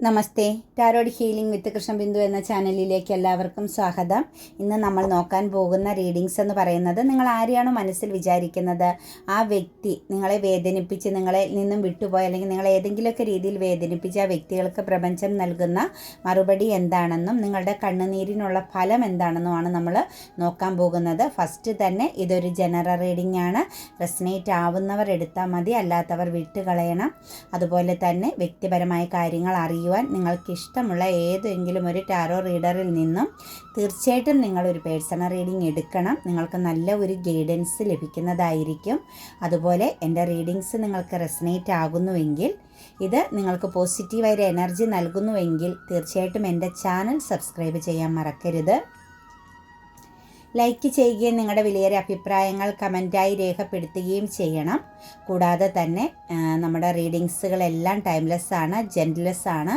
Namaste. Tarot healing with Krishnabindu എന്ന ചാനലിലേക്ക് എല്ലാവർക്കും സ്വാഗതം. ഇന്ന് നമ്മൾ നോക്കാൻ പോകുന്ന റീഡിങ്സ് എന്ന് പറയുന്നത് നിങ്ങൾ ആരെയാണോ മനസ്സിൽ വിചാരിക്കുന്നത്? ആ വ്യക്തി നിങ്ങളെ വേദനിപ്പിച്ച് നിങ്ങളെ നിന്നും വിട്ടുപോയ അല്ലെങ്കിൽ നിങ്ങളെ ഏതെങ്കിലുമൊക്കെ രീതിയിൽ വേദനിപ്പിച്ച് ആ വ്യക്തികൾക്ക് പ്രപഞ്ചം നൽകുന്ന മറുപടി എന്താണെന്നും നിങ്ങളുടെ കണ്ണുനീരിനുള്ള ഫലം എന്താണെന്നുമാണ് നമ്മൾ നോക്കാൻ പോകുന്നത്. ഫസ്റ്റ് തന്നെ ഇതൊരു ജനറൽ റീഡിംഗ് ആണ്. റെസനേറ്റ് ആവുന്നവർ എടുത്താൽ മതി അല്ലാത്തവർ വിട്ടുകളയണം. അതുപോലെ തന്നെ വ്യക്തിപരമായ കാര്യങ്ങൾ അറിയുവാൻ നിങ്ങൾക്ക് ഇഷ്ടമുള്ള ഏതെങ്കിലും ഒരു ടാരോ റീഡറിൽ നിന്നും തീർച്ചയായിട്ടും നിങ്ങളൊരു പേഴ്സണൽ റീഡിംഗ് എടുക്കണം. നിങ്ങൾക്ക് നല്ല ഒരു ഗൈഡൻസ് ലഭിക്കുന്നതായിരിക്കും. അതുപോലെ എന്റെ റീഡിങ്സ് നിങ്ങൾക്ക് റെസനേറ്റ് ആകുന്നുവെങ്കിൽ ഇത് നിങ്ങൾക്ക് പോസിറ്റീവായ ഒരു എനർജി നൽകുന്നുവെങ്കിൽ തീർച്ചയായിട്ടും എന്റെ ചാനൽ സബ്സ്ക്രൈബ് ചെയ്യാൻ മറക്കരുത്. ലൈക്ക് ചെയ്യുകയും നിങ്ങളുടെ വിലയേറെ അഭിപ്രായങ്ങൾ കമന്റായി രേഖപ്പെടുത്തുകയും ചെയ്യണം. കൂടാതെ തന്നെ നമ്മുടെ റീഡിങ്സുകളെല്ലാം ടൈംലെസ് ആണ് ജെന്റ്ലെസ് ആണ്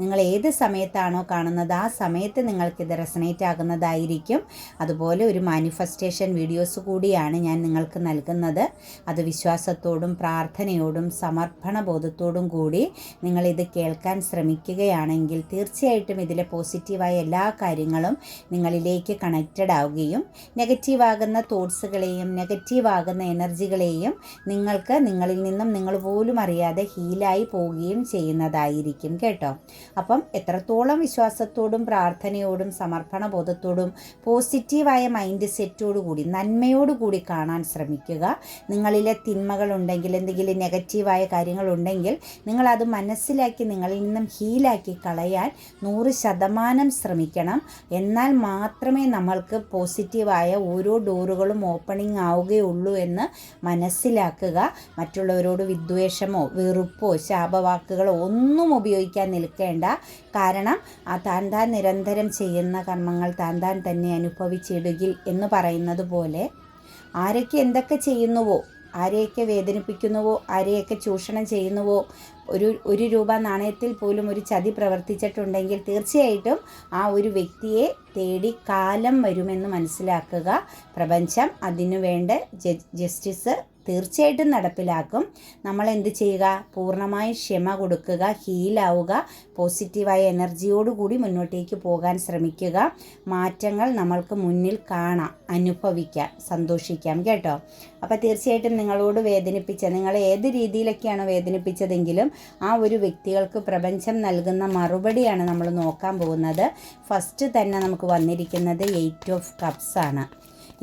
നിങ്ങൾ ഏത് സമയത്താണോ കാണുന്നത് ആ സമയത്ത് നിങ്ങൾക്കിത് റെസനേറ്റ് ആകുന്നതായിരിക്കും. അതുപോലെ ഒരു മാനിഫെസ്റ്റേഷൻ വീഡിയോസ് കൂടിയാണ് ഞാൻ നിങ്ങൾക്ക് നൽകുന്നത്. അത് വിശ്വാസത്തോടും പ്രാർത്ഥനയോടും സമർപ്പണ ബോധത്തോടും കൂടി നിങ്ങളിത് കേൾക്കാൻ ശ്രമിക്കുകയാണെങ്കിൽ തീർച്ചയായിട്ടും ഇതിലെ പോസിറ്റീവായ എല്ലാ കാര്യങ്ങളും നിങ്ങളിലേക്ക് കണക്റ്റഡ് ആവുകയും നെഗറ്റീവാകുന്ന തോട്ട്സുകളെയും നെഗറ്റീവ് ആകുന്ന എനർജികളെയും നിങ്ങൾക്ക് നിങ്ങളിൽ നിന്നും നിങ്ങൾ പോലും അറിയാതെ ഹീലായി പോവുകയും ചെയ്യുന്നതായിരിക്കും കേട്ടോ. അപ്പം എത്രത്തോളം വിശ്വാസത്തോടും പ്രാർത്ഥനയോടും സമർപ്പണ ബോധത്തോടും പോസിറ്റീവായ മൈൻഡ് സെറ്റോടുകൂടി നന്മയോടുകൂടി കാണാൻ ശ്രമിക്കുക. നിങ്ങളിലെ തിന്മകളുണ്ടെങ്കിൽ എന്തെങ്കിലും നെഗറ്റീവായ കാര്യങ്ങളുണ്ടെങ്കിൽ നിങ്ങളത് മനസ്സിലാക്കി നിങ്ങളിൽ നിന്നും ഹീലാക്കി കളയാൻ നൂറ് ശതമാനം ശ്രമിക്കണം. എന്നാൽ മാത്രമേ നമ്മൾക്ക് പോസിറ്റീവായ ഓരോ ഡോറുകളും ഓപ്പണിംഗ് ആവുകയുള്ളൂ എന്ന് മനസ്സിലാക്കുക. മറ്റുള്ളവരോട് വിദ്വേഷമോ വെറുപ്പോ ശാപവാക്കുകളോ ഒന്നും ഉപയോഗിക്കാൻ നിൽക്കേണ്ട. കാരണം ആ താൻ താൻ നിരന്തരം ചെയ്യുന്ന കർമ്മങ്ങൾ താൻ താൻ തന്നെ അനുഭവിച്ചിടുകിൽ എന്ന് പറയുന്നത് പോലെ ആരൊക്കെ എന്തൊക്കെ ചെയ്യുന്നുവോ ആരെയൊക്കെ വേദനിപ്പിക്കുന്നുവോ ആരെയൊക്കെ ചൂഷണം ചെയ്യുന്നുവോ ഒരു ഒരു രൂപ നാണയത്തിൽ പോലും ഒരു ചതി പ്രവർത്തിച്ചിട്ടുണ്ടെങ്കിൽ തീർച്ചയായിട്ടും ആ ഒരു വ്യക്തിയെ തേടി കാലം വരുമെന്ന് മനസ്സിലാക്കുക. പ്രപഞ്ചം അതിനു വേണ്ട ജ- ജസ്റ്റിസ് തീർച്ചയായിട്ടും നടപ്പിലാക്കും. നമ്മൾ എന്ത് ചെയ്യുക? പൂർണമായി ക്ഷമ കൊടുക്കുക ഹീലാവുക പോസിറ്റീവായ എനർജിയോടുകൂടി മുന്നോട്ടേക്ക് പോകാൻ ശ്രമിക്കുക. മാറ്റങ്ങൾ നമ്മൾക്ക് മുന്നിൽ കാണാം അനുഭവിക്കാം സന്തോഷിക്കാം കേട്ടോ. അപ്പോൾ തീർച്ചയായിട്ടും നിങ്ങളോട് വേദനിപ്പിച്ച നിങ്ങൾ ഏത് രീതിയിലൊക്കെയാണ് വേദനിപ്പിച്ചതെങ്കിലും ആ ഒരു വ്യക്തികൾക്ക് പ്രപഞ്ചം നൽകുന്ന മറുപടിയാണ് നമ്മൾ നോക്കാൻ പോകുന്നത്. ഫസ്റ്റ് തന്നെ നമുക്ക് വന്നിരിക്കുന്നത് എയ്റ്റ് ഓഫ് കപ്സ് ആണ്.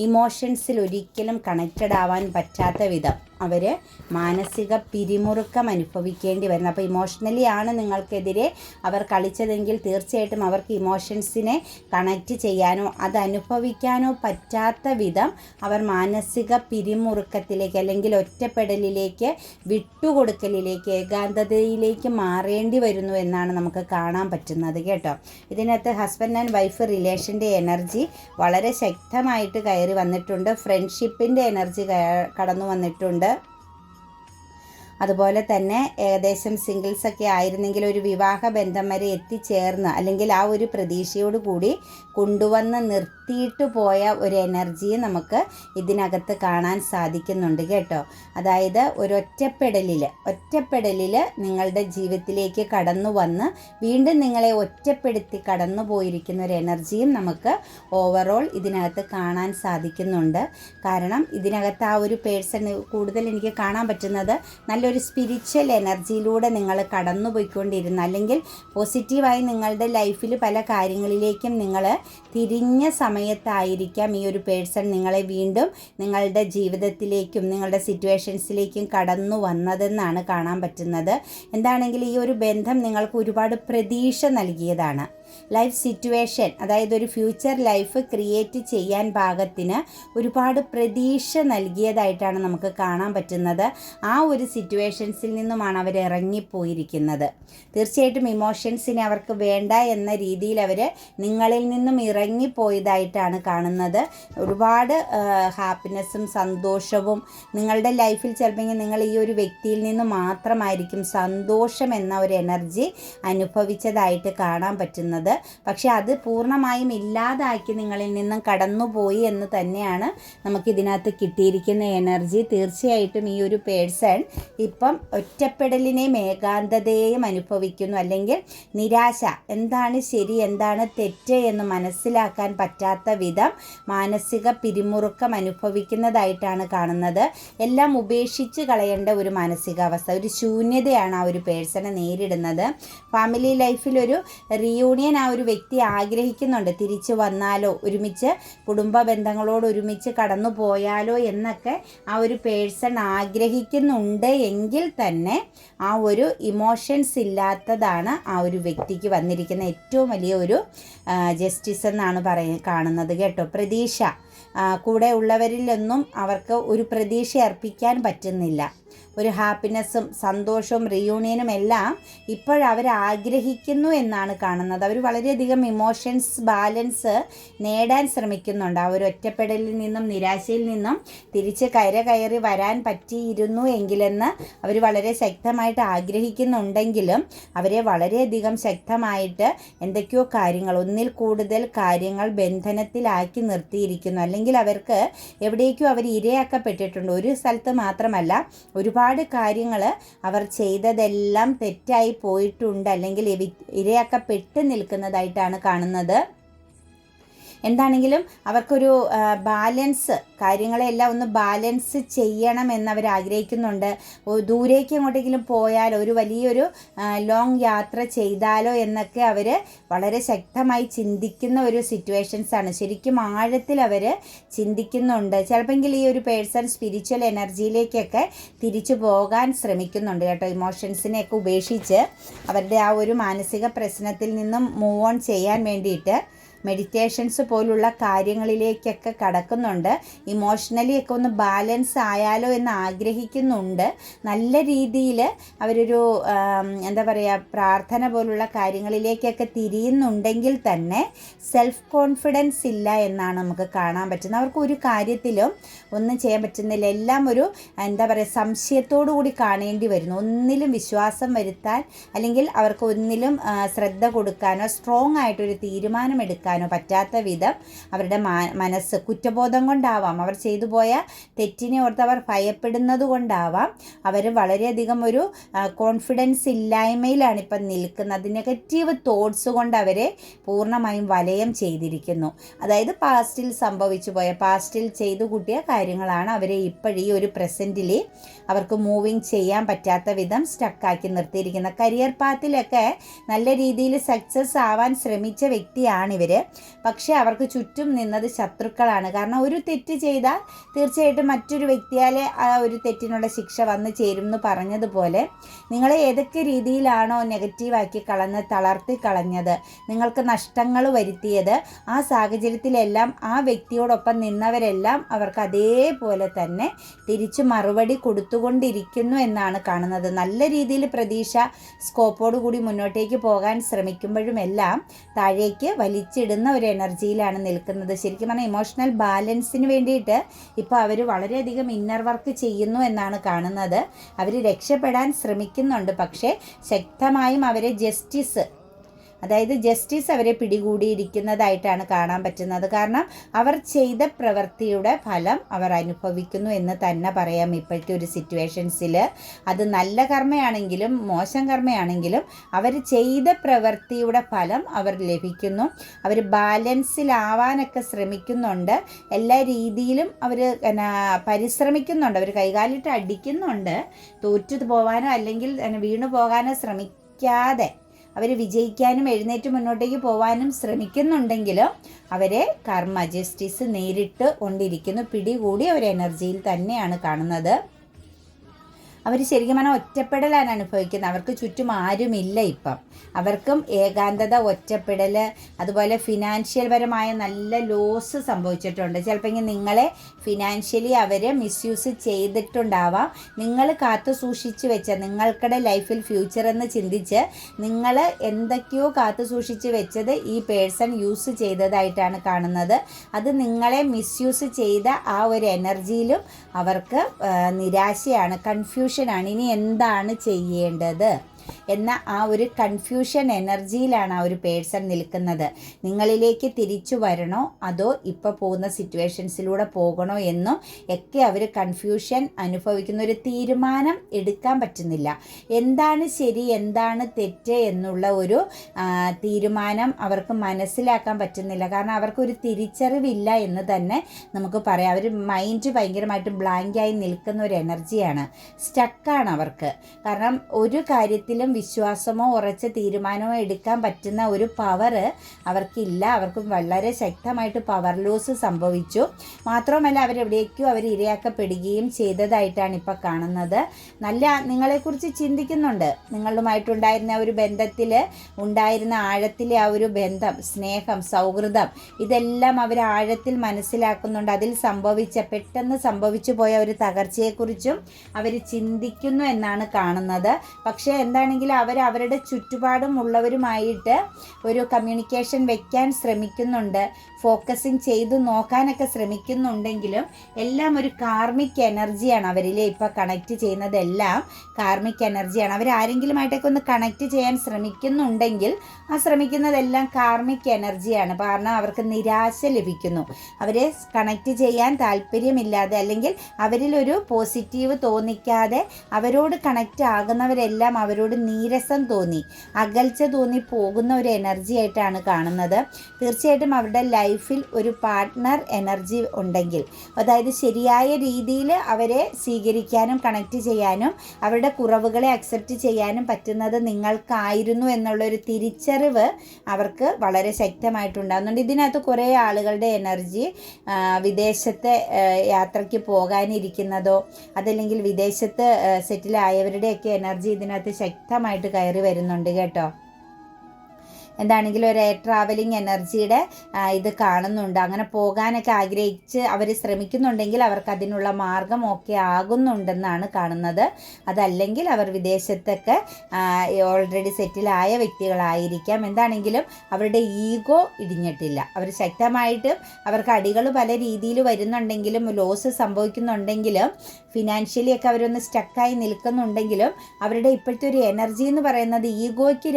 ഇമോഷൻസിൽ ഒരിക്കലും കണക്റ്റഡ് ആവാൻ പറ്റാത്ത വിധം. അവർ മാനസിക പിരിമുറുക്കം അനുഭവിക്കേണ്ടി വരുന്നു. അപ്പോൾ ഇമോഷണലി ആണ് നിങ്ങൾക്കെതിരെ അവർ കളിച്ചതെങ്കിൽ തീർച്ചയായിട്ടും അവർക്ക് ഇമോഷൻസിനെ കണക്റ്റ് ചെയ്യാനോ അത് അനുഭവിക്കാനോ പറ്റാത്ത വിധം അവർ മാനസിക പിരിമുറുക്കത്തിലേക്ക് അല്ലെങ്കിൽ ഒറ്റപ്പെടലിലേക്ക് വിട്ടുകൊടുക്കലിലേക്ക് ഏകാന്തതയിലേക്ക് മാറേണ്ടി വരുന്നു എന്നാണ് നമുക്ക് കാണാൻ പറ്റുന്നത് കേട്ടോ. ഇതിനകത്ത് ഹസ്ബൻഡ് ആൻഡ് വൈഫ് റിലേഷന്റെ എനർജി വളരെ ശക്തമായിട്ട് കയറി വന്നിട്ടുണ്ട്. ഫ്രണ്ട്ഷിപ്പിന്റെ എനർജി കടന്നു വന്നിട്ടുണ്ട്. അതുപോലെ തന്നെ ഏകദേശം സിംഗിൾസ് ഒക്കെ ആയിരുന്നെങ്കിൽ ഒരു വിവാഹ ബന്ധം വരെ എത്തിച്ചേർന്ന് അല്ലെങ്കിൽ ആ ഒരു പ്രതീക്ഷയോട് കൂടി കൊണ്ടുവന്ന് നിർത്തിയിട്ട് പോയ ഒരു എനർജിയെ നമുക്ക് ഇതിനകത്ത് കാണാൻ സാധിക്കുന്നുണ്ട് കേട്ടോ. അതായത് ഒരൊറ്റപ്പെടലിൽ ഒറ്റപ്പെടലിൽ നിങ്ങളുടെ ജീവിതത്തിലേക്ക് കടന്നു വന്ന് വീണ്ടും നിങ്ങളെ ഒറ്റപ്പെടുത്തി കടന്നു പോയിരിക്കുന്ന ഒരു എനർജിയും നമുക്ക് ഓവറോൾ ഇതിനകത്ത് കാണാൻ സാധിക്കുന്നുണ്ട്. കാരണം ഇതിനകത്ത് ആ ഒരു പേഴ്സൺ കൂടുതൽ എനിക്ക് കാണാൻ പറ്റുന്നത് നല്ലൊരു സ്പിരിച്വൽ എനർജിയിലൂടെ നിങ്ങൾ കടന്നുപോയിക്കൊണ്ടിരുന്ന. അല്ലെങ്കിൽ പോസിറ്റീവായി നിങ്ങളുടെ ലൈഫിൽ പല കാര്യങ്ങളിലേക്കും നിങ്ങൾ തിരിഞ്ഞ സമയത്തായിരിക്കാം ഈ ഒരു പേഴ്സൺ നിങ്ങളെ വീണ്ടും നിങ്ങളുടെ ജീവിതത്തിലേക്കും നിങ്ങളുടെ സിറ്റുവേഷൻസിലേക്കും കടന്നു വന്നതെന്നാണ് കാണാൻ പറ്റുന്നത്. എന്താണെങ്കിൽ ഈ ഒരു ബന്ധം നിങ്ങൾക്ക് ഒരുപാട് പ്രതീക്ഷ നൽകിയതാണ്. ലൈഫ് സിറ്റുവേഷൻ അതായത് ഒരു ഫ്യൂച്ചർ ലൈഫ് ക്രിയേറ്റ് ചെയ്യാൻ പാകത്തിന് ഒരുപാട് പ്രതീക്ഷ നൽകിയതായിട്ടാണ് നമുക്ക് കാണാൻ പറ്റുന്നത്. ആ ഒരു സിറ്റുവേഷൻസിൽ നിന്നുമാണ് അവർ ഇറങ്ങിപ്പോയിരിക്കുന്നത്. തീർച്ചയായിട്ടും ഇമോഷൻസിനെ അവർക്ക് വേണ്ട എന്ന രീതിയിൽ അവർ നിങ്ങളിൽ നിന്നും ഇറങ്ങിപ്പോയതായിട്ടാണ് കാണുന്നത്. ഒരുപാട് ഹാപ്പിനെസ്സും സന്തോഷവും നിങ്ങളുടെ ലൈഫിൽ ചിലപ്പോൾ നിങ്ങൾ ഈ ഒരു വ്യക്തിയിൽ നിന്ന് മാത്രമായിരിക്കും സന്തോഷം എന്ന ഒരു എനർജി അനുഭവിച്ചതായിട്ട് കാണാൻ പറ്റുന്നത്. കാണുന്നത് പക്ഷേ അത് പൂർണമായും ഇല്ലാതാക്കി നിങ്ങളിൽ നിന്നും കടന്നുപോയി എന്ന് തന്നെയാണ് നമുക്കിതിനകത്ത് കിട്ടിയിരിക്കുന്ന എനർജി. തീർച്ചയായിട്ടും ഈ ഒരു പേഴ്സൺ ഇപ്പം ഒറ്റപ്പെടലിനെയും ഏകാന്തതയെയും അനുഭവിക്കുന്നു. അല്ലെങ്കിൽ നിരാശ എന്താണ് ശരി എന്താണ് തെറ്റ് എന്ന് മനസ്സിലാക്കാൻ പറ്റാത്ത വിധം മാനസിക പിരിമുറുക്കം അനുഭവിക്കുന്നതായിട്ടാണ് കാണുന്നത്. എല്ലാം ഉപേക്ഷിച്ച് കളയേണ്ട ഒരു മാനസികാവസ്ഥ ഒരു ശൂന്യതയാണ് ആ ഒരു പേഴ്സണെ നേരിടുന്നത്. ഫാമിലി ലൈഫിലൊരു റിയൂണിയൻ ആ ഒരു വ്യക്തി ആഗ്രഹിക്കുന്നുണ്ട്. തിരിച്ചു വന്നാലോ ഒരുമിച്ച് കുടുംബ ബന്ധങ്ങളോട് ഒരുമിച്ച് കടന്നു പോയാലോ എന്നൊക്കെ ആ ഒരു പേഴ്സൺ ആഗ്രഹിക്കുന്നുണ്ട് എങ്കിൽ തന്നെ ആ ഒരു ഇമോഷൻസ് ഇല്ലാത്തതാണ് ആ ഒരു വ്യക്തിക്ക് വന്നിരിക്കുന്ന ഏറ്റവും വലിയ ഒരു ജസ്റ്റിസ് എന്നാണ് പറയ കാണുന്നത് കേട്ടോ. പ്രതീക്ഷ. കൂടെ ഉള്ളവരിലൊന്നും അവർക്ക് ഒരു പ്രതീക്ഷ അർപ്പിക്കാൻ പറ്റുന്നില്ല. ഒരു ഹാപ്പിനെസ്സും സന്തോഷവും റിയൂണിയനും എല്ലാം ഇപ്പോഴവർ ആഗ്രഹിക്കുന്നു എന്നാണ് കാണുന്നത്. അവർ വളരെയധികം ഇമോഷൻസ് ബാലൻസ് നേടാൻ ശ്രമിക്കുന്നുണ്ട്. ആ ഒരു ഒറ്റപ്പെടലിൽ നിന്നും നിരാശയിൽ നിന്നും തിരിച്ച് കയറ കയറി വരാൻ പറ്റിയിരുന്നു എങ്കിലെന്ന് അവർ വളരെ ശക്തമായിട്ട് ആഗ്രഹിക്കുന്നുണ്ടെങ്കിലും അവരെ വളരെയധികം ശക്തമായിട്ട് എന്തൊക്കെയോ കാര്യങ്ങൾ ഒന്നിൽ കൂടുതൽ കാര്യങ്ങൾ ബന്ധനത്തിലാക്കി നിർത്തിയിരിക്കുന്നു. അല്ലെങ്കിൽ അവർക്ക് എവിടേക്കും അവർ ഇരയാക്കപ്പെട്ടിട്ടുണ്ട്. ഒരു സ്ഥലത്ത് മാത്രമല്ല ഒരുപാട് ഒരുപാട് കാര്യങ്ങൾ അവർ ചെയ്തതെല്ലാം തെറ്റായി പോയിട്ടുണ്ട് അല്ലെങ്കിൽ ഇരയാക്കപ്പെട്ട് നിൽക്കുന്നതായിട്ടാണ് കാണുന്നത്. എന്താണെങ്കിലും അവർക്കൊരു ബാലൻസ് കാര്യങ്ങളെല്ലാം ഒന്ന് ബാലൻസ് ചെയ്യണം എന്നവർ ആഗ്രഹിക്കുന്നുണ്ട് ദൂരേക്ക് എങ്ങോട്ടെങ്കിലും പോയാൽ ഒരു വലിയൊരു ലോങ് യാത്ര ചെയ്താലോ എന്നൊക്കെ അവർ വളരെ ശക്തമായി ചിന്തിക്കുന്ന ഒരു സിറ്റുവേഷൻസ് ആണ്. ശരിക്കും ആഴത്തിൽ അവർ ചിന്തിക്കുന്നുണ്ട്. ചിലപ്പോൾ ഈ ഒരു പേഴ്സൺ സ്പിരിച്വൽ എനർജിയിലേക്കൊക്കെ തിരിച്ചു പോകാൻ ശ്രമിക്കുന്നുണ്ട് കേട്ടോ. ഇമോഷൻസിനെയൊക്കെ ഉപേക്ഷിച്ച് അവരുടെ ആ ഒരു മാനസിക പ്രശ്നത്തിൽ നിന്നും മൂവ് ഓൺ ചെയ്യാൻ വേണ്ടിയിട്ട്. മെഡിറ്റേഷൻസ് പോലുള്ള കാര്യങ്ങളിലേക്കൊക്കെ കടക്കുന്നുണ്ട്. ഇമോഷണലി ഒക്കെ ഒന്ന് ബാലൻസ് ആയാലോ എന്ന് ആഗ്രഹിക്കുന്നുണ്ട്. നല്ല രീതിയിൽ അവരൊരു എന്താ പറയുക പ്രാർത്ഥന പോലുള്ള കാര്യങ്ങളിലേക്കൊക്കെ തിരിയുന്നുണ്ടെങ്കിൽ തന്നെ സെൽഫ് കോൺഫിഡൻസ് ഇല്ല എന്നാണ് നമുക്ക് കാണാൻ പറ്റുന്നത്. അവർക്ക് ഒരു കാര്യത്തിലും ഒന്നും ചെയ്യാൻ പറ്റുന്നില്ല. എല്ലാം ഒരു എന്താ പറയുക സംശയത്തോടു കൂടി കാണേണ്ടി വരുന്നു. ഒന്നിലും വിശ്വാസം വരുത്താൻ അല്ലെങ്കിൽ അവർക്ക് ഒന്നിലും ശ്രദ്ധ കൊടുക്കാനോ സ്ട്രോങ് ആയിട്ടൊരു തീരുമാനമെടുക്കാൻ എടുക്കാനോ പറ്റാത്ത വിധം അവരുടെ മനസ്സ് കുറ്റബോധം കൊണ്ടാവാം. അവർ ചെയ്തു പോയ തെറ്റിനെ ഓർത്ത് അവർ ഭയപ്പെടുന്നത് കൊണ്ടാവാം. അവർ വളരെയധികം ഒരു കോൺഫിഡൻസ് ഇല്ലായ്മയിലാണ് ഇപ്പം നിൽക്കുന്നത്. നെഗറ്റീവ് തോട്ട്സ് കൊണ്ട് അവരെ പൂർണമായും വലയം ചെയ്തിരിക്കുന്നു. അതായത് പാസ്റ്റിൽ സംഭവിച്ചു പോയ പാസ്റ്റിൽ ചെയ്തു കൂട്ടിയ കാര്യങ്ങളാണ് അവരെ ഇപ്പോഴീ ഒരു പ്രസന്റിൽ അവർക്ക് മൂവിങ് ചെയ്യാൻ പറ്റാത്ത വിധം സ്റ്റക്കാക്കി നിർത്തിയിരിക്കുന്നത്. കരിയർ പാത്തിലൊക്കെ നല്ല രീതിയിൽ സക്സസ് ആവാൻ ശ്രമിച്ച വ്യക്തിയാണ് ഇവർ പക്ഷേ അവർക്ക് ചുറ്റും നിന്നത് ശത്രുക്കളാണ്. കാരണം ഒരു തെറ്റ് ചെയ്താൽ തീർച്ചയായിട്ടും മറ്റൊരു വ്യക്തിയാലെ ആ ഒരു തെറ്റിനുള്ള ശിക്ഷ വന്നു ചേരും എന്ന് പറഞ്ഞതുപോലെ നിങ്ങളെ ഏതൊക്കെ രീതിയിലാണോ നെഗറ്റീവാക്കി കളഞ്ഞ് തളർത്തി കളഞ്ഞത് നിങ്ങൾക്ക് നഷ്ടങ്ങൾ വരുത്തിയത് ആ സാഹചര്യത്തിലെല്ലാം ആ വ്യക്തിയോടൊപ്പം നിന്നവരെല്ലാം അവർക്ക് അതേപോലെ തന്നെ തിരിച്ചു മറുപടി കൊടുത്തുകൊണ്ടിരിക്കുന്നു എന്നാണ് കാണുന്നത്. നല്ല രീതിയിൽ പ്രതീക്ഷ സ്കോപ്പോടുകൂടി മുന്നോട്ടേക്ക് പോകാൻ ശ്രമിക്കുമ്പോഴുമെല്ലാം താഴേക്ക് വലിച്ചിടും ഇടുന്ന ഒരു എനർജിയിലാണ് നിൽക്കുന്നത്. ശരിക്കും പറഞ്ഞാൽ ഇമോഷണൽ ബാലൻസിന് വേണ്ടിയിട്ട് ഇപ്പോൾ അവർ വളരെയധികം ഇന്നർ വർക്ക് ചെയ്യുന്നു എന്നാണ് കാണുന്നത്. അവർ രക്ഷപ്പെടാൻ ശ്രമിക്കുന്നുണ്ട്. പക്ഷേ ശക്തമായും അവരെ ജസ്റ്റിസ് അതായത് ജസ്റ്റിസ് അവരെ പിടികൂടിയിരിക്കുന്നതായിട്ടാണ് കാണാൻ പറ്റുന്നത്. കാരണം അവർ ചെയ്ത പ്രവൃത്തിയുടെ ഫലം അവർ അനുഭവിക്കുന്നു എന്ന് തന്നെ പറയാം ഇപ്പോഴത്തെ ഒരു സിറ്റുവേഷൻസിൽ അത് നല്ല കർമ്മയാണെങ്കിലും മോശം കർമ്മയാണെങ്കിലും അവർ ചെയ്ത പ്രവൃത്തിയുടെ ഫലം അവർ ലഭിക്കുന്നു. അവർ ബാലൻസിലാവാനൊക്കെ ശ്രമിക്കുന്നുണ്ട്. എല്ലാ രീതിയിലും അവർ പരിശ്രമിക്കുന്നുണ്ട്. അവർ കൈകാലിട്ട് അടിക്കുന്നുണ്ട്. തോറ്റു പോകാനോ അല്ലെങ്കിൽ വീണു പോകാനോ ശ്രമിക്കാതെ അവർ വിജയിക്കാനും എഴുന്നേറ്റ് മുന്നോട്ടേക്ക് പോകാനും ശ്രമിക്കുന്നുണ്ടെങ്കിലും അവരെ കർമ്മ ജസ്റ്റിസ് നേരിട്ട് കൊണ്ടിരിക്കുന്നു. പിടികൂടി അവർ എനർജിയിൽ തന്നെയാണ് കാണുന്നത്. അവർ ശരിക്കും പറഞ്ഞാൽ ഒറ്റപ്പെടലാണ് അനുഭവിക്കുന്നത്. അവർക്ക് ചുറ്റും ആരുമില്ല ഇപ്പം. അവർക്കും ഏകാന്തത ഒറ്റപ്പെടൽ അതുപോലെ ഫിനാൻഷ്യൽ പരമായ നല്ല ലോസ് സംഭവിച്ചിട്ടുണ്ട്. ചിലപ്പോൾ നിങ്ങളെ ഫിനാൻഷ്യലി അവർ മിസ്യൂസ് ചെയ്തിട്ടുണ്ടാവാം. നിങ്ങൾ കാത്തു സൂക്ഷിച്ച് വെച്ച നിങ്ങൾക്കടെ ലൈഫിൽ ഫ്യൂച്ചർ എന്ന് ചിന്തിച്ച് നിങ്ങൾ എന്തൊക്കെയോ കാത്തു സൂക്ഷിച്ച് വെച്ചത് ഈ പേഴ്സൺ യൂസ് ചെയ്തതായിട്ടാണ് കാണുന്നത്. അത് നിങ്ങളെ മിസ്യൂസ് ചെയ്ത ആ ഒരു എനർജിയിലും അവർക്ക് നിരാശയാണ് കൺഫ്യൂഷൻ കൺഫ്യൂഷനാണ് ഇനി എന്താണ് ചെയ്യേണ്ടത്? എന്ന ആ ഒരു കൺഫ്യൂഷൻ എനർജിയിലാണ് ആ ഒരു പേഴ്സൺ നിൽക്കുന്നത്. നിങ്ങളിലേക്ക് തിരിച്ചു വരണോ? അതോ ഇപ്പോൾ പോകുന്ന സിറ്റുവേഷൻസിലൂടെ പോകണോ എന്നും ഒക്കെ അവർ കൺഫ്യൂഷൻ അനുഭവിക്കുന്ന ഒരു തീരുമാനം എടുക്കാൻ പറ്റുന്നില്ല. എന്താണ് ശരി എന്താണ് തെറ്റ് എന്നുള്ള ഒരു തീരുമാനം അവർക്ക് മനസ്സിലാക്കാൻ പറ്റുന്നില്ല. കാരണം അവർക്കൊരു തിരിച്ചറിവില്ല എന്ന് തന്നെ നമുക്ക് പറയാം. അവർ മൈൻഡ് ഭയങ്കരമായിട്ട് ബ്ലാങ്കായി നിൽക്കുന്ന ഒരു എനർജിയാണ് സ്റ്റക്കാണ് അവർക്ക്. കാരണം ഒരു കാര്യത്തിലും വിശ്വാസമോ ഉറച്ച തീരുമാനമോ എടുക്കാൻ പറ്റുന്ന ഒരു പവർ അവർക്കില്ല. അവർക്ക് വളരെ ശക്തമായിട്ട് പവർ ലോസ് സംഭവിച്ചു. മാത്രമല്ല അവരെവിടേക്കോ അവർ ഇരയാക്കപ്പെടുകയും ചെയ്തതായിട്ടാണ് ഇപ്പോൾ കാണുന്നത്. നല്ല നിങ്ങളെക്കുറിച്ച് ചിന്തിക്കുന്നുണ്ട്. നിങ്ങളുമായിട്ടുണ്ടായിരുന്ന ഒരു ബന്ധത്തിൽ ഉണ്ടായിരുന്ന ആഴത്തിലെ ആ ഒരു ബന്ധം സ്നേഹം സൗഹൃദം ഇതെല്ലാം അവർ ആഴത്തിൽ മനസ്സിലാക്കുന്നുണ്ട്. അതിൽ സംഭവിച്ച പെട്ടെന്ന് സംഭവിച്ചു പോയ ഒരു തകർച്ചയെക്കുറിച്ചും അവർ ചിന്തിക്കുന്നു എന്നാണ് കാണുന്നത്. പക്ഷേ അവർ അവരുടെ ചുറ്റുപാടും ഉള്ളവരുമായിട്ട് ഒരു കമ്മ്യൂണിക്കേഷൻ വെക്കാൻ ശ്രമിക്കുന്നുണ്ട്. ഫോക്കസിങ് ചെയ്തു നോക്കാനൊക്കെ ശ്രമിക്കുന്നുണ്ടെങ്കിലും എല്ലാം ഒരു കാർമിക് എനർജിയാണ് അവരിലെ ഇപ്പോൾ കണക്റ്റ് ചെയ്യുന്നതെല്ലാം കാർമിക് എനർജിയാണ്. അവർ ആരെങ്കിലുമായിട്ടൊക്കെ ഒന്ന് കണക്റ്റ് ചെയ്യാൻ ശ്രമിക്കുന്നുണ്ടെങ്കിൽ ആ ശ്രമിക്കുന്നതെല്ലാം കാർമിക് എനർജിയാണ്. കാരണം അവർക്ക് നിരാശ ലഭിക്കുന്നു. അവരെ കണക്റ്റ് ചെയ്യാൻ താല്പര്യമില്ലാതെ അല്ലെങ്കിൽ അവരിലൊരു പോസിറ്റീവ് തോന്നിക്കാതെ അവരോട് കണക്റ്റ് ആകുന്നവരെല്ലാം അവരോട് നീരസം തോന്നി. അകൽച്ച തോന്നി പോകുന്ന ഒരു എനർജി ആയിട്ടാണ് കാണുന്നത്. തീർച്ചയായിട്ടും അവരുടെ ലൈഫിൽ ഒരു പാർട്ട്ണർ എനർജി ഉണ്ടെങ്കിൽ അതായത് ശരിയായ രീതിയിൽ അവരെ സ്വീകരിക്കാനും കണക്ട് ചെയ്യാനും അവരുടെ കുറവുകളെ അക്സെപ്റ്റ് ചെയ്യാനും പറ്റുന്നത് നിങ്ങൾക്കായിരുന്നു എന്നുള്ളൊരു തിരിച്ചറിവ് അവർക്ക് വളരെ ശക്തമായിട്ടുണ്ടാകുന്നുണ്ട്. ഇതിനകത്ത് കുറേ ആളുകളുടെ എനർജി വിദേശത്തെ യാത്രയ്ക്ക് പോകാനിരിക്കുന്നതോ അതല്ലെങ്കിൽ വിദേശത്ത് സെറ്റിലായവരുടെയൊക്കെ എനർജി ഇതിനകത്ത് ശക്തമായിട്ട് കയറി വരുന്നുണ്ട് കേട്ടോ. എന്താണെങ്കിലും ഒരു ട്രാവലിംഗ് എനർജിയുടെ ഇത് കാണുന്നുണ്ട്. അങ്ങനെ പോകാനൊക്കെ ആഗ്രഹിച്ച് അവർ ശ്രമിക്കുന്നുണ്ടെങ്കിൽ അവർക്ക് അതിനുള്ള മാർഗം ഒക്കെ ആകുന്നുണ്ടെന്നാണ് കാണുന്നത്. അതല്ലെങ്കിൽ അവർ വിദേശത്തൊക്കെ ഓൾറെഡി സെറ്റിലായ വ്യക്തികളായിരിക്കാം. എന്താണെങ്കിലും അവരുടെ ഈഗോ ഇടിഞ്ഞിട്ടില്ല. അവർ ശക്തമായിട്ട് അവർക്ക് അടികൾ പല രീതിയിൽ വരുന്നുണ്ടെങ്കിലും ലോസ് സംഭവിക്കുന്നുണ്ടെങ്കിലും ഫിനാൻഷ്യലി ഒക്കെ അവരൊന്ന് സ്റ്റക്കായി നിൽക്കുന്നുണ്ടെങ്കിലും അവരുടെ ഇപ്പോഴത്തെ ഒരു എനർജി എന്ന് പറയുന്നത് ഈഗോയ്ക്ക്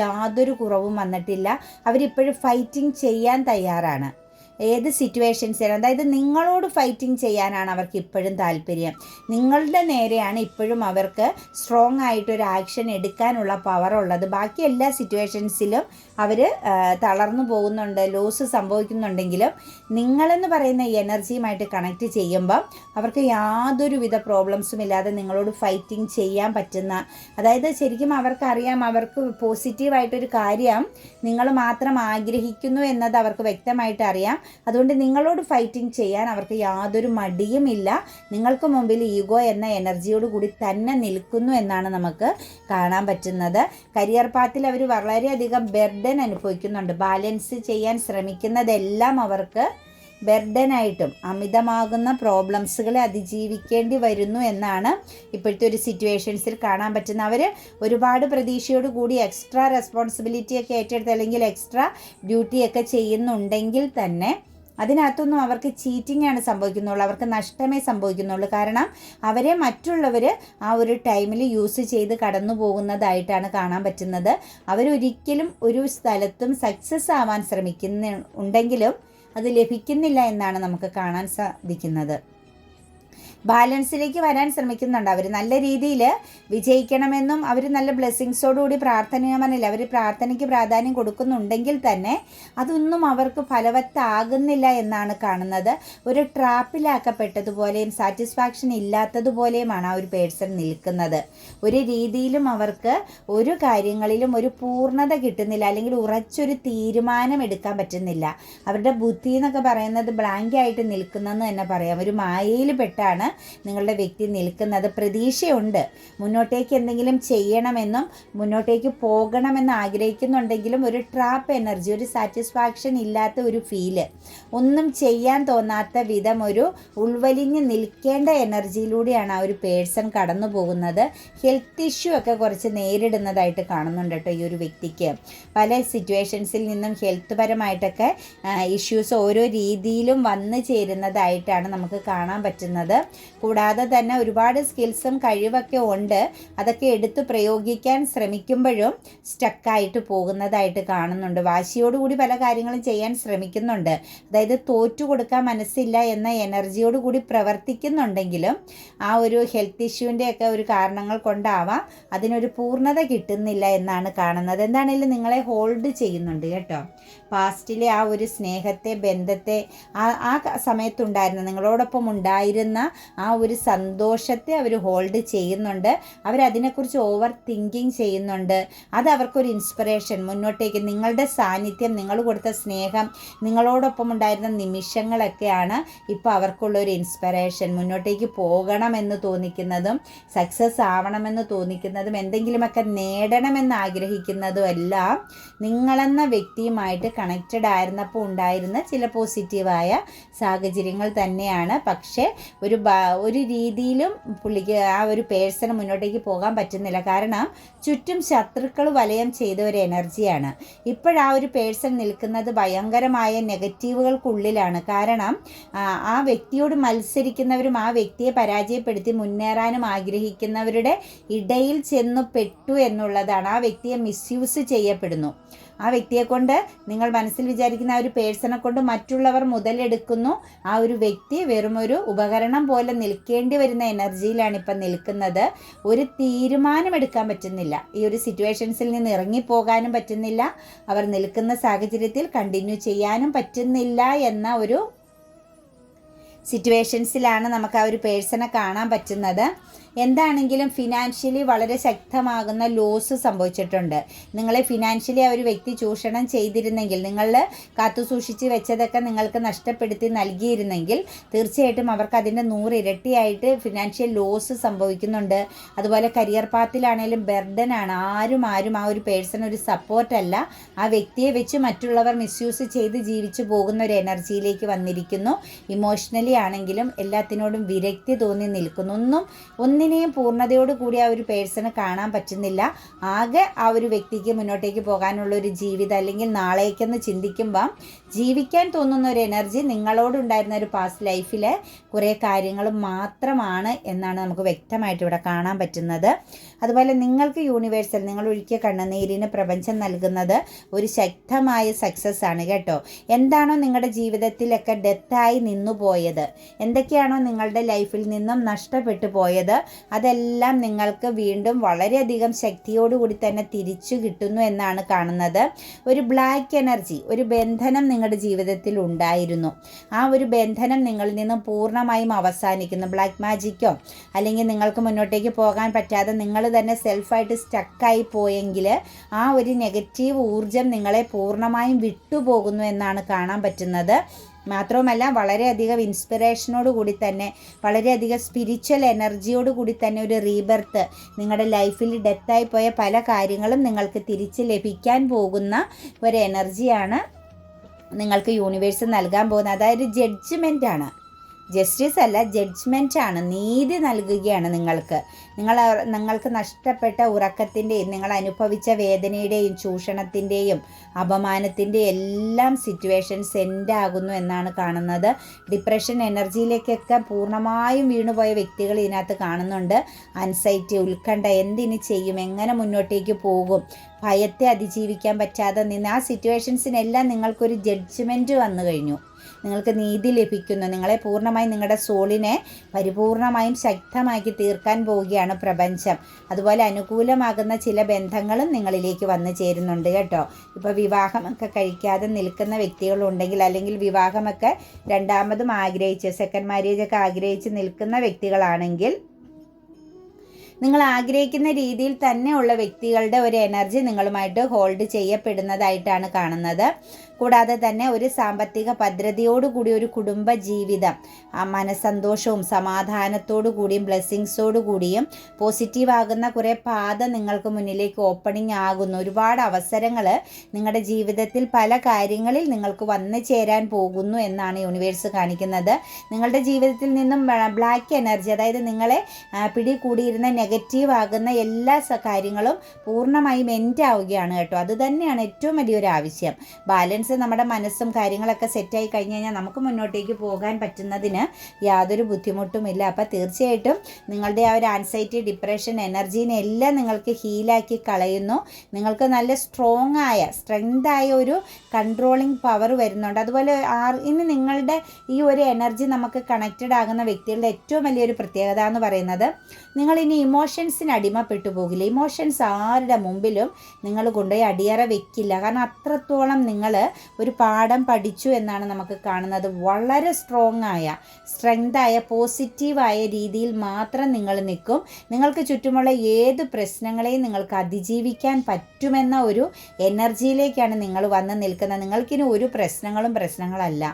യാതൊരു കുറവും വന്നിട്ടില്ല. അവരിപ്പോഴും ഫൈറ്റിംഗ് ചെയ്യാൻ തയ്യാറാണ്. ഏത് സിറ്റുവേഷൻസിലും അതായത് നിങ്ങളോട് ഫൈറ്റിംഗ് ചെയ്യാനാണ് അവർക്ക് ഇപ്പോഴും താല്പര്യം. നിങ്ങളുടെ നേരെയാണ് ഇപ്പോഴും അവർക്ക് സ്ട്രോങ് ആയിട്ടൊരു ആക്ഷൻ എടുക്കാനുള്ള പവർ ഉള്ളത്. ബാക്കി എല്ലാ സിറ്റുവേഷൻസിലും അവർ തളർന്നു പോകുന്നുണ്ട് ലോസ് സംഭവിക്കുന്നുണ്ടെങ്കിലും നിങ്ങളെന്ന് പറയുന്ന എനർജിയുമായിട്ട് കണക്ട് ചെയ്യുമ്പോൾ അവർക്ക് യാതൊരുവിധ പ്രോബ്ലംസും ഇല്ലാതെ നിങ്ങളോട് ഫൈറ്റിംഗ് ചെയ്യാൻ പറ്റുന്ന അതായത് ശരിക്കും അവർക്കറിയാം അവർക്ക് പോസിറ്റീവായിട്ടൊരു കാര്യം നിങ്ങൾ മാത്രം ആഗ്രഹിക്കുന്നു എന്നത് അവർക്ക് വ്യക്തമായിട്ട് അറിയാം. അതുകൊണ്ട് നിങ്ങളോട് ഫൈറ്റിംഗ് ചെയ്യാൻ അവർക്ക് യാതൊരു മടിയുമില്ല നിങ്ങൾക്ക് മുമ്പിൽ ഈഗോ എന്ന എനർജിയോട് കൂടി തന്നെ നിൽക്കുന്നു എന്നാണ് നമുക്ക് കാണാൻ പറ്റുന്നത്. കരിയർ പാത്തിൽ അവർ വളരെയധികം ബെർഡൻ അനുഭവിക്കുന്നുണ്ട്. ബാലൻസ് ചെയ്യാൻ ശ്രമിക്കുന്നതെല്ലാം അവർക്ക് ബെർഡനായിട്ടും അമിതമാകുന്ന പ്രോബ്ലംസുകളെ അതിജീവിക്കേണ്ടി വരുന്നു എന്നാണ് ഇപ്പോഴത്തെ ഒരു സിറ്റുവേഷൻസിൽ കാണാൻ പറ്റുന്ന അവർ ഒരുപാട് പ്രതീക്ഷയോട് കൂടി എക്സ്ട്രാ റെസ്പോൺസിബിലിറ്റി ഒക്കെ ഏറ്റെടുത്ത് അല്ലെങ്കിൽ എക്സ്ട്രാ ഡ്യൂട്ടിയൊക്കെ ചെയ്യുന്നുണ്ടെങ്കിൽ തന്നെ അതിനകത്തൊന്നും അവർക്ക് ചീറ്റിംഗ് ആണ് സംഭവിക്കുന്നുള്ളൂ. അവർക്ക് നഷ്ടമേ സംഭവിക്കുന്നുള്ളൂ. കാരണം അവരെ മറ്റുള്ളവർ ആ ഒരു ടൈമിൽ യൂസ് ചെയ്ത് കടന്നു പോകുന്നതായിട്ടാണ് കാണാൻ പറ്റുന്നത്. അവരൊരിക്കലും ഒരു സ്ഥലത്തും സക്സസ് ആവാൻ ശ്രമിക്കുന്ന ഉണ്ടെങ്കിലും അത് ലഭിക്കുന്നില്ല എന്നാണ് നമുക്ക് കാണാൻ സാധിക്കുന്നത്. ബാലൻസിലേക്ക് വരാൻ ശ്രമിക്കുന്നുണ്ട്. അവർ നല്ല രീതിയിൽ വിജയിക്കണമെന്നും അവർ നല്ല ബ്ലെസ്സിങ്സോടുകൂടി പ്രാർത്ഥന അവർ പ്രാർത്ഥനയ്ക്ക് പ്രാധാന്യം കൊടുക്കുന്നുണ്ടെങ്കിൽ തന്നെ അതൊന്നും അവർക്ക് ഫലവത്താകുന്നില്ല എന്നാണ് കാണുന്നത്. ഒരു ട്രാപ്പിലാക്കപ്പെട്ടതുപോലെയും സാറ്റിസ്ഫാക്ഷൻ ഇല്ലാത്തതുപോലെയുമാണ് ആ ഒരു പേഴ്സൺ നിൽക്കുന്നത്. ഒരു രീതിയിലും അവർക്ക് ഒരു കാര്യങ്ങളിലും ഒരു പൂർണത കിട്ടുന്നില്ല അല്ലെങ്കിൽ ഉറച്ചൊരു തീരുമാനം എടുക്കാൻ പറ്റുന്നില്ല. അവരുടെ ബുദ്ധി എന്നൊക്കെ പറയുന്നത് ബ്ലാങ്ക് ആയിട്ട് നിൽക്കുന്നതെന്ന് തന്നെ പറയാം. ഒരു മായയിൽ പെട്ടാണ് നിങ്ങളുടെ വ്യക്തി നിൽക്കുന്നത് പ്രതീക്ഷയുണ്ട്. മുന്നോട്ടേക്ക് എന്തെങ്കിലും ചെയ്യണമെന്നും മുന്നോട്ടേക്ക് പോകണമെന്ന് ആഗ്രഹിക്കുന്നുണ്ടെങ്കിലും ഒരു ട്രാപ്പ് എനർജി ഒരു സാറ്റിസ്ഫാക്ഷൻ ഇല്ലാത്ത ഒരു ഫീൽ ഒന്നും ചെയ്യാൻ തോന്നാത്ത വിധം ഒരു ഉൾവലിഞ്ഞ് നിൽക്കേണ്ട എനർജിയിലൂടെയാണ് ആ ഒരു പേഴ്സൺ കടന്നു പോകുന്നത്. ഹെൽത്ത് ഇഷ്യൂ ഒക്കെ കുറച്ച് നേരിടുന്നതായിട്ട് കാണുന്നുണ്ട് കേട്ടോ ഈ ഒരു വ്യക്തിക്ക്. പല സിറ്റുവേഷൻസിൽ നിന്നും ഹെൽത്ത് പരമായിട്ടൊക്കെ ഇഷ്യൂസ് ഓരോ രീതിയിലും വന്നു ചേരുന്നതായിട്ടാണ് നമുക്ക് കാണാൻ പറ്റുന്നത്. കൂടാതെ തന്നെ ഒരുപാട് സ്കിൽസും കഴിവൊക്കെ ഉണ്ട്. അതൊക്കെ എടുത്ത് പ്രയോഗിക്കാൻ ശ്രമിക്കുമ്പോഴും സ്റ്റക്കായിട്ട് പോകുന്നതായിട്ട് കാണുന്നുണ്ട്. വാശിയോടുകൂടി പല കാര്യങ്ങളും ചെയ്യാൻ ശ്രമിക്കുന്നുണ്ട്. അതായത് തോറ്റു കൊടുക്കാൻ മനസ്സില്ല എന്ന എനർജിയോട് കൂടി പ്രവർത്തിക്കുന്നുണ്ടെങ്കിലും ആ ഒരു ഹെൽത്ത് ഇഷ്യൂവിന്റെ ഒക്കെ ഒരു കാരണങ്ങൾ കൊണ്ടാവാം അതിനൊരു പൂർണത കിട്ടുന്നില്ല എന്നാണ് കാണുന്നത്. എന്താണെങ്കിലും നിങ്ങളെ ഹോൾഡ് ചെയ്യുന്നുണ്ട് കേട്ടോ. പാസ്റ്റിലെ ആ ഒരു സ്നേഹത്തെ ബന്ധത്തെ ആ ആ സമയത്തുണ്ടായിരുന്ന നിങ്ങളോടൊപ്പം ഉണ്ടായിരുന്ന ആ ഒരു സന്തോഷത്തെ അവർ ഹോൾഡ് ചെയ്യുന്നുണ്ട്. അവരതിനെക്കുറിച്ച് ഓവർ തിങ്കിങ് ചെയ്യുന്നുണ്ട്. അത് അവർക്കൊരു ഇൻസ്പിറേഷൻ. മുന്നോട്ടേക്ക് നിങ്ങളുടെ സാന്നിധ്യം നിങ്ങൾ കൊടുത്ത സ്നേഹം നിങ്ങളോടൊപ്പം ഉണ്ടായിരുന്ന നിമിഷങ്ങളൊക്കെയാണ് ഇപ്പോൾ അവർക്കുള്ള ഒരു ഇൻസ്പിറേഷൻ. മുന്നോട്ടേക്ക് പോകണമെന്ന് തോന്നിക്കുന്നതും സക്സസ് ആവണമെന്ന് തോന്നിക്കുന്നതും എന്തെങ്കിലുമൊക്കെ നേടണമെന്ന് ആഗ്രഹിക്കുന്നതും എല്ലാം നിങ്ങളെന്ന വ്യക്തിയുമായിട്ട് കണക്റ്റഡ് ആയിരുന്നപ്പോൾ ഉണ്ടായിരുന്ന ചില പോസിറ്റീവായ സാഹചര്യങ്ങൾ തന്നെയാണ്. പക്ഷേ ഒരു ഒരു രീതിയിലും പുള്ളിക്ക് ആ ഒരു പേഴ്സണ് മുന്നോട്ടേക്ക് പോകാൻ പറ്റുന്നില്ല. കാരണം ചുറ്റും ശത്രുക്കൾ വലയം ചെയ്ത ഒരു എനർജിയാണ് ഇപ്പോഴാ ഒരു പേഴ്സൺ നിൽക്കുന്നത് ഭയങ്കരമായ നെഗറ്റീവുകൾക്കുള്ളിലാണ്. കാരണം ആ വ്യക്തിയോട് മത്സരിക്കുന്നവരും ആ വ്യക്തിയെ പരാജയപ്പെടുത്തി മുന്നേറാനും ആഗ്രഹിക്കുന്നവരുടെ ഇടയിൽ ചെന്നു പെട്ടു എന്നുള്ളതാണ്. ആ വ്യക്തിയെ മിസ്യൂസ് ചെയ്യപ്പെടുന്നു. ആ വ്യക്തിയെ കൊണ്ട് നിങ്ങൾ മനസ്സിൽ വിചാരിക്കുന്ന ആ ഒരു പേഴ്സണെ കൊണ്ട് മറ്റുള്ളവർ മുതലെടുക്കുന്നു. ആ ഒരു വ്യക്തി വെറും ഒരു ഉപകരണം പോലെ നിൽക്കേണ്ടി വരുന്ന എനർജിയിലാണ് ഇപ്പം നിൽക്കുന്നത്. ഒരു തീരുമാനമെടുക്കാൻ പറ്റുന്നില്ല. ഈ ഒരു സിറ്റുവേഷൻസിൽ നിന്ന് ഇറങ്ങിപ്പോകാനും പറ്റുന്നില്ല. അവർ നിൽക്കുന്ന സാഹചര്യത്തിൽ കണ്ടിന്യൂ ചെയ്യാനും പറ്റുന്നില്ല എന്ന ഒരു സിറ്റുവേഷൻസിലാണ് നമുക്ക് ആ ഒരു പേഴ്സണെ കാണാൻ പറ്റുന്നത്. എന്താണെങ്കിലും ഫിനാൻഷ്യലി വളരെ ശക്തമാകുന്ന ലോസ് സംഭവിച്ചിട്ടുണ്ട്. നിങ്ങളെ ഫിനാൻഷ്യലി ആ ഒരു വ്യക്തി ചൂഷണം ചെയ്തിരുന്നെങ്കിൽ നിങ്ങൾ കാത്തു സൂക്ഷിച്ച് വെച്ചതൊക്കെ നിങ്ങൾക്ക് നഷ്ടപ്പെടുത്തി നൽകിയിരുന്നെങ്കിൽ തീർച്ചയായിട്ടും അവർക്ക് അതിന്റെ നൂറ് ഇരട്ടിയായിട്ട് ഫിനാൻഷ്യൽ ലോസ് സംഭവിക്കുന്നുണ്ട്. അതുപോലെ കരിയർ പാത്തിലാണേലും ബെർഡനാണ് ആരും ആരും ആ ഒരു പേഴ്സൺ ഒരു സപ്പോർട്ടല്ല ആ വ്യക്തിയെ വെച്ച് മറ്റുള്ളവർ മിസ്യൂസ് ചെയ്ത് ജീവിച്ചു പോകുന്ന ഒരു എനർജിയിലേക്ക് വന്നിരിക്കുന്നു. ഇമോഷണലി ആണെങ്കിലും എല്ലാത്തിനോടും വിരക്തി തോന്നി നിൽക്കുന്നു. ഒന്നും ഒന്നിനെയും പൂർണതയോടുകൂടി ആ ഒരു പേഴ്സണ് കാണാൻ പറ്റുന്നില്ല. ആകെ ആ ഒരു വ്യക്തിക്ക് മുന്നോട്ടേക്ക് പോകാനുള്ള ഒരു ജീവിതം അല്ലെങ്കിൽ നാളേക്കെന്ന് ചിന്തിക്കുമ്പം ജീവിക്കാൻ തോന്നുന്ന ഒരു എനർജി നിങ്ങളോടുണ്ടായിരുന്ന ഒരു പാസ്റ്റ് ലൈഫിലെ കുറേ കാര്യങ്ങൾ മാത്രമാണ് എന്നാണ് നമുക്ക് വ്യക്തമായിട്ട് ഇവിടെ കാണാൻ പറ്റുന്നത്. അതുപോലെ നിങ്ങൾക്ക് യൂണിവേഴ്സൽ നിങ്ങൾ ഒഴുക്കിയ കണ്ണുനീരിന് പ്രപഞ്ചം നൽകുന്നത് ഒരു ശക്തമായ സക്സസ് ആണ് കേട്ടോ. എന്താണോ നിങ്ങളുടെ ജീവിതത്തിലൊക്കെ ഡെത്തായി നിന്നു പോയത് എന്തൊക്കെയാണോ നിങ്ങളുടെ ലൈഫിൽ നിന്നും നഷ്ടപ്പെട്ടു പോയത്? അതെല്ലാം നിങ്ങൾക്ക് വീണ്ടും വളരെയധികം ശക്തിയോടുകൂടി തന്നെ തിരിച്ചു കിട്ടുന്നു എന്നാണ് കാണുന്നത്. ഒരു ബ്ലാക്ക് എനർജി ഒരു ബന്ധനം നിങ്ങളുടെ ജീവിതത്തിൽ ഉണ്ടായിരുന്നു. ആ ഒരു ബന്ധനം നിങ്ങളിൽ നിന്നും പൂർണമായും അവസാനിക്കുന്നു. ബ്ലാക്ക് മാജിക്കോ അല്ലെങ്കിൽ നിങ്ങൾക്ക് മുന്നോട്ടേക്ക് പോകാൻ പറ്റാതെ നിങ്ങൾ തന്നെ സെൽഫായിട്ട് സ്റ്റക്കായി പോയെങ്കിൽ ആ ഒരു നെഗറ്റീവ് ഊർജം നിങ്ങളെ പൂർണമായും വിട്ടുപോകുന്നു എന്നാണ് കാണാൻ പറ്റുന്നത്. മാത്രവുമല്ല വളരെയധികം ഇൻസ്പിറേഷനോട് കൂടി തന്നെ വളരെയധികം സ്പിരിച്വൽ എനർജിയോട് കൂടി തന്നെ ഒരു റീബർത്ത് നിങ്ങളുടെ ലൈഫിൽ ഡെത്തായി പോയ പല കാര്യങ്ങളും നിങ്ങൾക്ക് തിരിച്ച് ലഭിക്കാൻ പോകുന്ന ഒരു എനർജിയാണ് നിങ്ങൾക്ക് യൂണിവേഴ്സ് നൽകാൻ പോകുന്നത്. അതായത് ജഡ്ജ്മെന്റ് ആണ്. ജസ്റ്റിസ് അല്ല ജഡ്ജ്മെന്റ് ആണ് നീതി നൽകുകയാണ് നിങ്ങൾക്ക്. നിങ്ങൾ നിങ്ങൾക്ക് നഷ്ടപ്പെട്ട ഉറക്കത്തിന്റെയും നിങ്ങൾ അനുഭവിച്ച വേദനയുടെയും ചൂഷണത്തിന്റെയും അപമാനത്തിന്റെയും എല്ലാം സിറ്റുവേഷൻസ് എൻഡ് ആകുന്നു എന്നാണ് കാണുന്നത്. ഡിപ്രഷൻ എനർജിയിലേക്കൊക്കെ പൂർണമായും വീണുപോയ വ്യക്തികൾ ഇതിനകത്ത് കാണുന്നുണ്ട്. അൻസൈറ്റി ഉത്കണ്ഠ എന്തിന് ചെയ്യും എങ്ങനെ മുന്നോട്ടേക്ക് പോകും ഭയത്തെ അതിജീവിക്കാൻ പറ്റാതെ നിന്ന് ആ സിറ്റുവേഷൻസിനെല്ലാം നിങ്ങൾക്കൊരു ജഡ്ജ്മെന്റ് വന്നു കഴിഞ്ഞു. നിങ്ങൾക്ക് നീതി ലഭിക്കുന്നു. നിങ്ങളെ പൂർണമായും നിങ്ങളുടെ സോളിനെ പരിപൂർണമായും ശക്തമാക്കി തീർക്കാൻ പോവുകയാണ് പ്രപഞ്ചം. അതുപോലെ അനുകൂലമാകുന്ന ചില ബന്ധങ്ങളും നിങ്ങളിലേക്ക് വന്നു ചേരുന്നുണ്ട് കേട്ടോ. ഇപ്പോൾ വിവാഹമൊക്കെ കഴിക്കാതെ നിൽക്കുന്ന വ്യക്തികളുണ്ടെങ്കിൽ അല്ലെങ്കിൽ വിവാഹമൊക്കെ രണ്ടാമതും ആഗ്രഹിച്ച് സെക്കൻഡ് മാരേജ് ഒക്കെ ആഗ്രഹിച്ച് നിൽക്കുന്ന വ്യക്തികളാണെങ്കിൽ നിങ്ങൾ ആഗ്രഹിക്കുന്ന രീതിയിൽ തന്നെയുള്ള വ്യക്തികളുടെ ഒരു എനർജി നിങ്ങളുമായിട്ട് ഹോൾഡ് ചെയ്യപ്പെടുന്നതായിട്ടാണ് കാണുന്നത്. കൂടാതെ തന്നെ ഒരു സാമ്പത്തിക ഭദ്രതയോടുകൂടി ഒരു കുടുംബ ജീവിതം മനസ്സന്തോഷവും സമാധാനത്തോടു കൂടിയും ബ്ലെസ്സിങ്സോടു കൂടിയും പോസിറ്റീവ് ആകുന്ന കുറേ പാത നിങ്ങൾക്ക് മുന്നിലേക്ക് ഓപ്പണിംഗ് ആകുന്നു. ഒരുപാട് അവസരങ്ങൾ നിങ്ങളുടെ ജീവിതത്തിൽ പല കാര്യങ്ങളിൽ നിങ്ങൾക്ക് വന്നു ചേരാൻ പോകുന്നു എന്നാണ് യൂണിവേഴ്സ് കാണിക്കുന്നത്. നിങ്ങളുടെ ജീവിതത്തിൽ നിന്നും ബ്ലാക്ക് എനർജി അതായത് നിങ്ങളെ പിടികൂടിയിരുന്ന നെഗറ്റീവ് ആകുന്ന എല്ലാ കാര്യങ്ങളും പൂർണമായും എൻഡ് ആവുകയാണ് കേട്ടോ. അത് തന്നെയാണ് ഏറ്റവും വലിയൊരു ആവശ്യം. ബാലൻസ് നമ്മുടെ മനസ്സും കാര്യങ്ങളൊക്കെ സെറ്റായി കഴിഞ്ഞ് കഴിഞ്ഞാൽ നമുക്ക് മുന്നോട്ടേക്ക് പോകാൻ പറ്റുന്നതിന് യാതൊരു ബുദ്ധിമുട്ടുമില്ല അപ്പോൾ തീർച്ചയായിട്ടും നിങ്ങളുടെ ആ ഒരു ആൻസൈറ്റി ഡിപ്രഷൻ എനർജീനെ എല്ലാം നിങ്ങൾക്ക് ഹീലാക്കി കളയുന്നു. നിങ്ങൾക്ക് നല്ല സ്ട്രോങ് ആയ സ്ട്രെങ്ത് ആയ ഒരു കൺട്രോളിങ് പവർ വരുന്നുണ്ട്. അതുപോലെ ആർ ഇനി നിങ്ങളുടെ ഈ ഒരു എനർജി നമുക്ക് കണക്റ്റഡ് ആകുന്ന വ്യക്തികളുടെ ഏറ്റവും വലിയൊരു പ്രത്യേകത എന്ന് പറയുന്നത് നിങ്ങൾ ഇനി ഇമോഷൻസിന് അടിമപ്പെട്ടു പോകില്ല. ഇമോഷൻസ് ആരുടെ മുമ്പിലും നിങ്ങൾ കൊണ്ടുപോയി അടിയറ വെക്കില്ല. കാരണം അത്രത്തോളം നിങ്ങൾ ഒരു പാഠം പഠിച്ചു എന്നാണ് നമുക്ക് കാണുന്നത്. വളരെ സ്ട്രോങ് ആയ സ്ട്രെങ്ത് ആയ പോസിറ്റീവായ രീതിയിൽ മാത്രം നിങ്ങൾ നിൽക്കും. നിങ്ങൾക്ക് ചുറ്റുമുള്ള ഏത് പ്രശ്നങ്ങളെയും നിങ്ങൾക്ക് അതിജീവിക്കാൻ പറ്റുമെന്ന ഒരു എനർജിയിലേക്കാണ് നിങ്ങൾ വന്ന് നിൽക്കുന്നത്. നിങ്ങൾക്കിനി ഒരു പ്രശ്നങ്ങളും പ്രശ്നങ്ങളല്ല.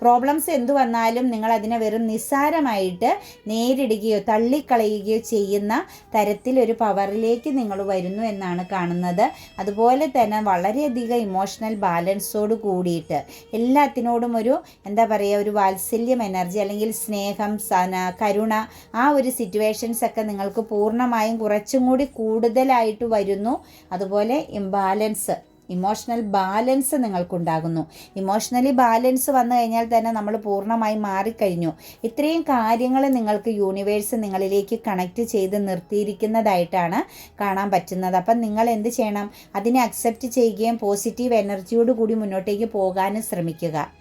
പ്രോബ്ലംസ് എന്തു വന്നാലും നിങ്ങൾ അതിനെ വെറും നിസ്സാരമായിട്ട് നേരിടുകയോ തള്ളിക്കളയുകയോ ചെയ്യുന്ന തരത്തിലൊരു പവറിലേക്ക് നിങ്ങൾ വരുന്നു എന്നാണ് കാണുന്നത്. അതുപോലെ തന്നെ വളരെയധികം ഇമോഷണൽ ബാലൻസോട് കൂടിയിട്ട് എല്ലാത്തിനോടും ഒരു എന്താ പറയുക ഒരു വാത്സല്യം എനർജി അല്ലെങ്കിൽ സ്നേഹം സന കരുണ ആ ഒരു സിറ്റുവേഷൻസ് ഒക്കെ നിങ്ങൾക്ക് പൂർണമായും കുറച്ചും കൂടി കൂടുതലായിട്ട് വരുന്നു. അതുപോലെ ഇംബാലൻസ് ഇമോഷണൽ ബാലൻസ് നിങ്ങൾക്കുണ്ടാകുന്നു. ഇമോഷണലി ബാലൻസ് വന്നു കഴിഞ്ഞാൽ തന്നെ നമ്മൾ പൂർണമായി മാറിക്കഴിഞ്ഞു. ഇത്രയും കാര്യങ്ങൾ നിങ്ങൾക്ക് യൂണിവേഴ്സ് നിങ്ങളിലേക്ക് കണക്ട് ചെയ്ത് നിർത്തിയിരിക്കുന്നതായിട്ടാണ് കാണാൻ പറ്റുന്നത്. അപ്പം നിങ്ങൾ എന്ത് ചെയ്യണം? അതിനെ അക്സെപ്റ്റ് ചെയ്യുകയും പോസിറ്റീവ് എനർജിയോട് കൂടി മുന്നോട്ടേക്ക് പോകാനും ശ്രമിക്കുക.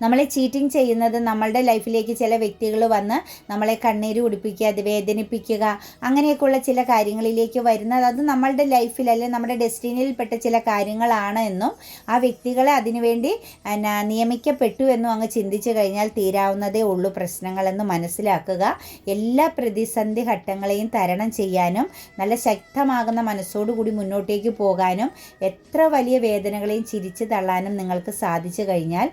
നമ്മളെ ചീറ്റിംഗ് ചെയ്യുന്നത് നമ്മളുടെ ലൈഫിലേക്ക് ചില വ്യക്തികൾ വന്ന് നമ്മളെ കണ്ണീര് കുടിപ്പിക്കുക അത് വേദനിപ്പിക്കുക അങ്ങനെയൊക്കെയുള്ള ചില കാര്യങ്ങളിലേക്ക് വരുന്നത് അത് നമ്മളുടെ ലൈഫിൽ അല്ലെങ്കിൽ നമ്മുടെ ഡെസ്റ്റിനിയിൽപ്പെട്ട ചില കാര്യങ്ങളാണ് എന്നും ആ വ്യക്തികളെ അതിനുവേണ്ടി നിയമിക്കപ്പെട്ടു എന്നും അങ്ങ് ചിന്തിച്ചു കഴിഞ്ഞാൽ തീരാവുന്നതേ ഉള്ളൂ പ്രശ്നങ്ങളെന്ന് മനസ്സിലാക്കുക. എല്ലാ പ്രതിസന്ധി ഘട്ടങ്ങളെയും തരണം ചെയ്യാനും നല്ല ശക്തമാകുന്ന മനസ്സോടുകൂടി മുന്നോട്ടേക്ക് പോകാനും എത്ര വലിയ വേദനകളെയും ചിരിച്ചു തള്ളാനും നിങ്ങൾക്ക് സാധിച്ചു കഴിഞ്ഞാൽ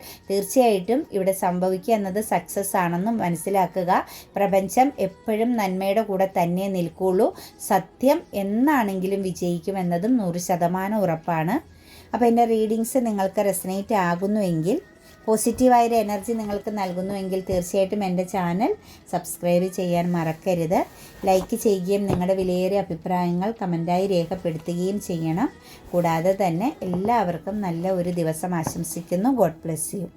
തീർച്ചയായിട്ടും ഇവിടെ സംഭവിക്കുക എന്നത് സക്സസ് ആണെന്ന് മനസ്സിലാക്കുക. പ്രപഞ്ചം എപ്പോഴും നന്മയുടെ കൂടെ തന്നെ നിൽക്കുള്ളൂ. സത്യം എന്നാണെങ്കിലും വിജയിക്കും എന്നതും നൂറ് ശതമാനം ഉറപ്പാണ്. അപ്പോൾ എന്റെ റീഡിങ്സ് നിങ്ങൾക്ക് റെസനേറ്റ് ആകുന്നുവെങ്കിൽ പോസിറ്റീവായൊരു എനർജി നിങ്ങൾക്ക് നൽകുന്നുവെങ്കിൽ തീർച്ചയായിട്ടും എന്റെ ചാനൽ സബ്സ്ക്രൈബ് ചെയ്യാൻ മറക്കരുത്. ലൈക്ക് ചെയ്യുകയും നിങ്ങളുടെ വിലയേറിയ അഭിപ്രായങ്ങൾ കമന്റായി രേഖപ്പെടുത്തുകയും ചെയ്യണം. കൂടാതെ തന്നെ എല്ലാവർക്കും നല്ല ഒരു ദിവസം ആശംസിക്കുന്നു. God bless you